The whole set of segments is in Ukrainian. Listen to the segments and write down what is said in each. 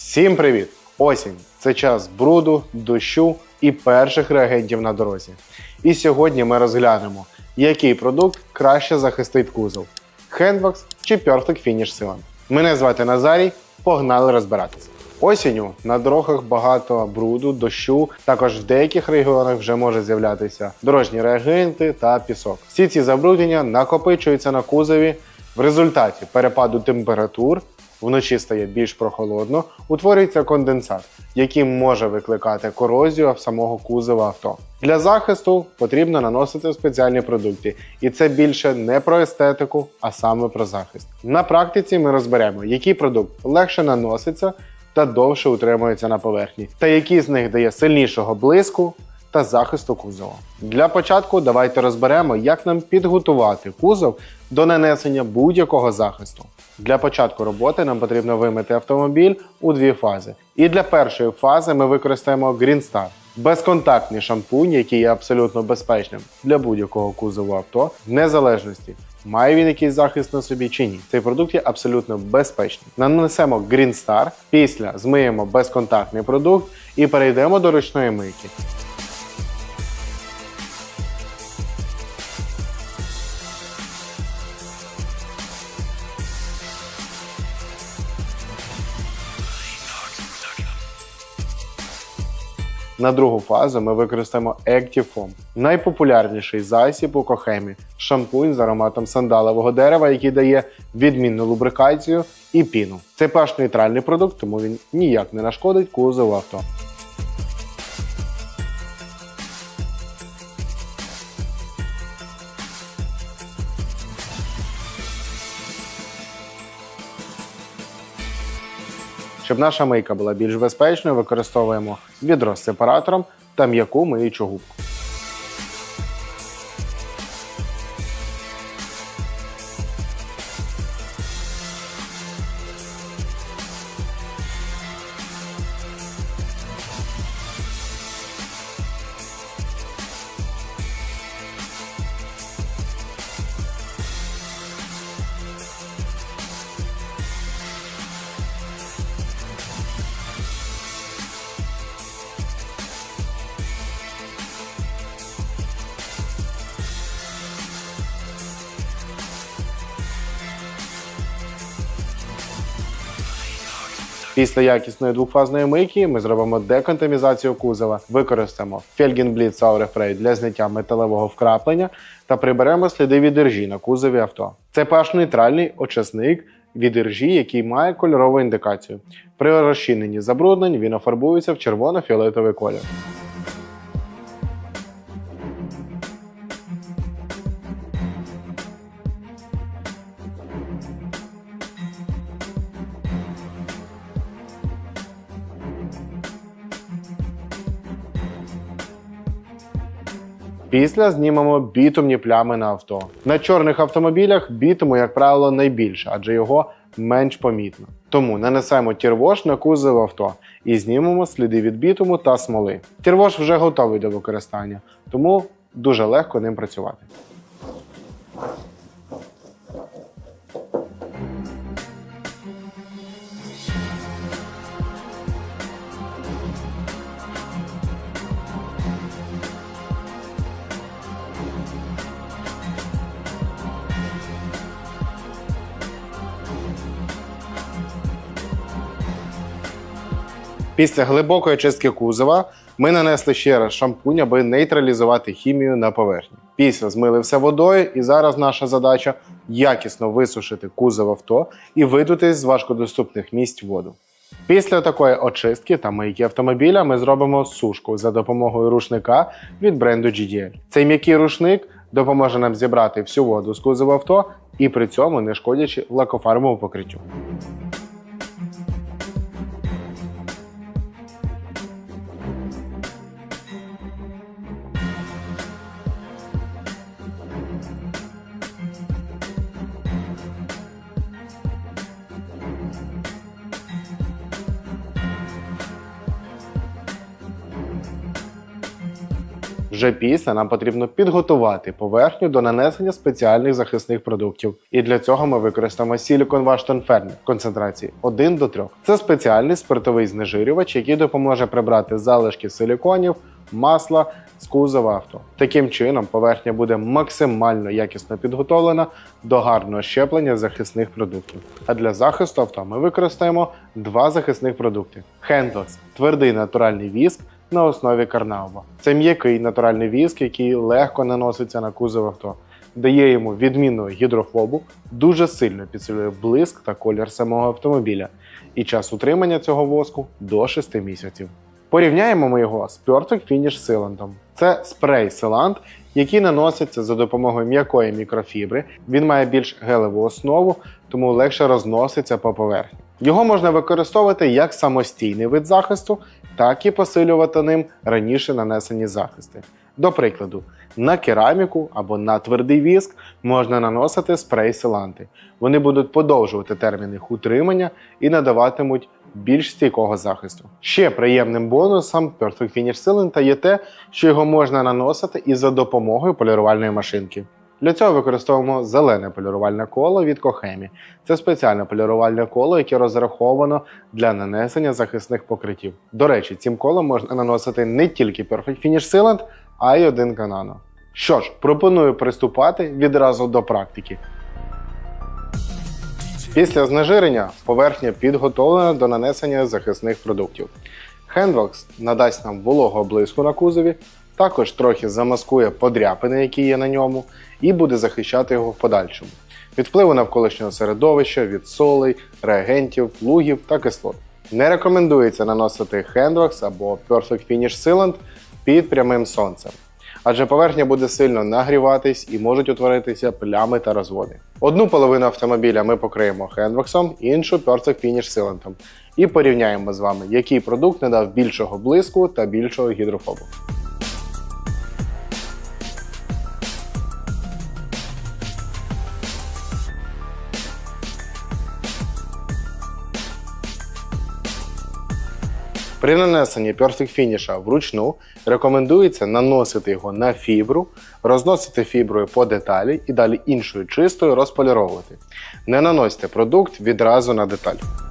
Всім привіт! Осінь це час бруду, дощу і перших реагентів на дорозі. І сьогодні ми розглянемо, який продукт краще захистить кузов: Handbox чи Perfect Finish Sealant. Мене звати Назарій. Погнали розбиратися. Осінню на дорогах багато бруду, дощу. Також в деяких регіонах вже може з'являтися дорожні реагенти та пісок. Всі ці забруднення накопичуються на кузові. В результаті перепаду температур вночі стає більш прохолодно, утворюється конденсат, який може викликати корозію самого кузова авто. Для захисту потрібно наносити спеціальні продукти, і це більше не про естетику, а саме про захист. На практиці ми розберемо, який продукт легше наноситься та довше утримується на поверхні, та який з них дає сильнішого блиску та захисту кузова. Для початку давайте розберемо, як нам підготувати кузов до нанесення будь-якого захисту. Для початку роботи нам потрібно вимити автомобіль у дві фази. І для першої фази ми використаємо Green Star. Безконтактний шампунь, який є абсолютно безпечним для будь-якого кузову авто, в незалежності, має він якийсь захист на собі чи ні. Цей продукт є абсолютно безпечним. Нанесемо Green Star, після змиємо безконтактний продукт і перейдемо до ручної мийки. На другу фазу ми використаємо Active. Найпопулярніший засіб у кохемі шампунь з ароматом сандалового дерева, який дає відмінну лубрикацію і піну. Це паш нейтральний продукт, тому він ніяк не нашкодить кузову авто. Щоб наша мийка була більш безпечною, використовуємо відро з сепаратором та м'яку миючу губку. Після якісної двохфазної мийки ми зробимо деконтамізацію кузова, використаємо Felgenblitz Саурефрей для зняття металевого вкраплення та приберемо сліди від іржі на кузові авто. Це перш нейтральний очисник від іржі, який має кольорову індикацію. При розчиненні забруднень він офарбується в червоно-фіолетовий колір. Після знімемо бітумні плями на авто. На чорних автомобілях бітуму, як правило, найбільше, адже його менш помітно. Тому нанесемо тірвош на кузов авто і знімемо сліди від бітуму та смоли. Тірвош вже готовий до використання, тому дуже легко ним працювати. Після глибокої чистки кузова ми нанесли ще раз шампунь, аби нейтралізувати хімію на поверхні. Після змили все водою, і зараз наша задача якісно висушити кузов авто і видути з важкодоступних місць воду. Після такої очистки та мийки автомобіля ми зробимо сушку за допомогою рушника від бренду GDL. Цей м'який рушник допоможе нам зібрати всю воду з кузова авто і при цьому не шкодячи лакофарбовому покриттю. Вже після нам потрібно підготувати поверхню до нанесення спеціальних захисних продуктів. І для цього ми використаємо Silicon Wash Tone концентрації 1 до 3. Це спеціальний спиртовий знежирювач, який допоможе прибрати залишки силіконів, масла з кузова авто. Таким чином, поверхня буде максимально якісно підготовлена до гарного щеплення захисних продуктів. А для захисту авто ми використаємо два захисних продукти: Handwax – твердий натуральний віск на основі карнауба. Це м'який натуральний віск, який легко наноситься на кузов авто. Дає йому відмінну гідрофобу, дуже сильно підсилює блиск та колір самого автомобіля, і час утримання цього воску до 6 місяців. Порівняємо ми його з Perfect Finish Sealant. Це спрей силант, який наноситься за допомогою м'якої мікрофібри. Він має більш гелеву основу, тому легше розноситься по поверхні. Його можна використовувати як самостійний вид захисту, так і посилювати ним раніше нанесені захисти. До прикладу, на кераміку або на твердий віск можна наносити спрей силанти. Вони будуть подовжувати термін їх утримання і надаватимуть більш стійкого захисту. Ще приємним бонусом Perfect Finish Sealant є те, що його можна наносити і за допомогою полірувальної машинки. Для цього використовуємо зелене полірувальне коло від Кохемі. Це спеціальне полірувальне коло, яке розраховано для нанесення захисних покриттів. До речі, цим колом можна наносити не тільки Perfect Finish Sealant, а й один канано. Що ж, пропоную приступати відразу до практики. Після знежирення поверхня підготовлена до нанесення захисних продуктів. Handwax надасть нам вологого блиску на кузові, також трохи замаскує подряпини, які є на ньому, і буде захищати його в подальшому від впливу навколишнього середовища, від солей, реагентів, лугів та кислот. Не рекомендується наносити Handwax або Perfect Finish Sealant під прямим сонцем, адже поверхня буде сильно нагріватись і можуть утворитися плями та розводи. Одну половину автомобіля ми покриємо хендваксом, іншу Perfect Finish Sealant. І порівняємо з вами, який продукт надав більшого блиску та більшого гідрофобу. При нанесенні Perfect Finish вручну рекомендується наносити його на фібру, розносити фіброю по деталі і далі іншою чистою розполіровувати. Не наносьте продукт відразу на деталь.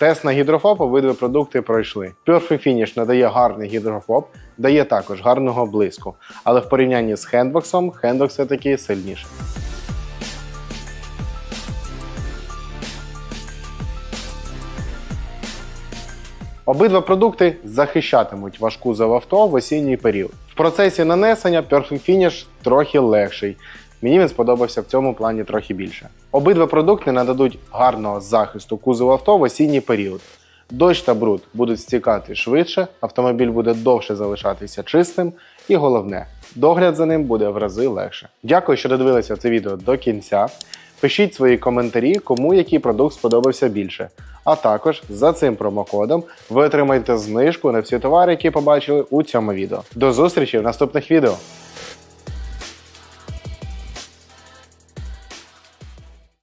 Тест на гідрофоб обидва продукти пройшли. Perfect Finish надає гарний гідрофоб, дає також гарного блиску, але в порівнянні з хендбоксом, хендбокс все-таки сильніший. Обидва продукти захищатимуть ваш кузов авто в осінній період. В процесі нанесення Perfect Finish трохи легший. Мені він сподобався в цьому плані трохи більше. Обидва продукти нададуть гарного захисту кузова авто в осінній період. Дощ та бруд будуть стікати швидше, автомобіль буде довше залишатися чистим, і головне, догляд за ним буде в рази легше. Дякую, що додивилися це відео до кінця. Пишіть свої коментарі, кому який продукт сподобався більше. А також за цим промокодом ви отримаєте знижку на всі товари, які побачили у цьому відео. До зустрічі в наступних відео!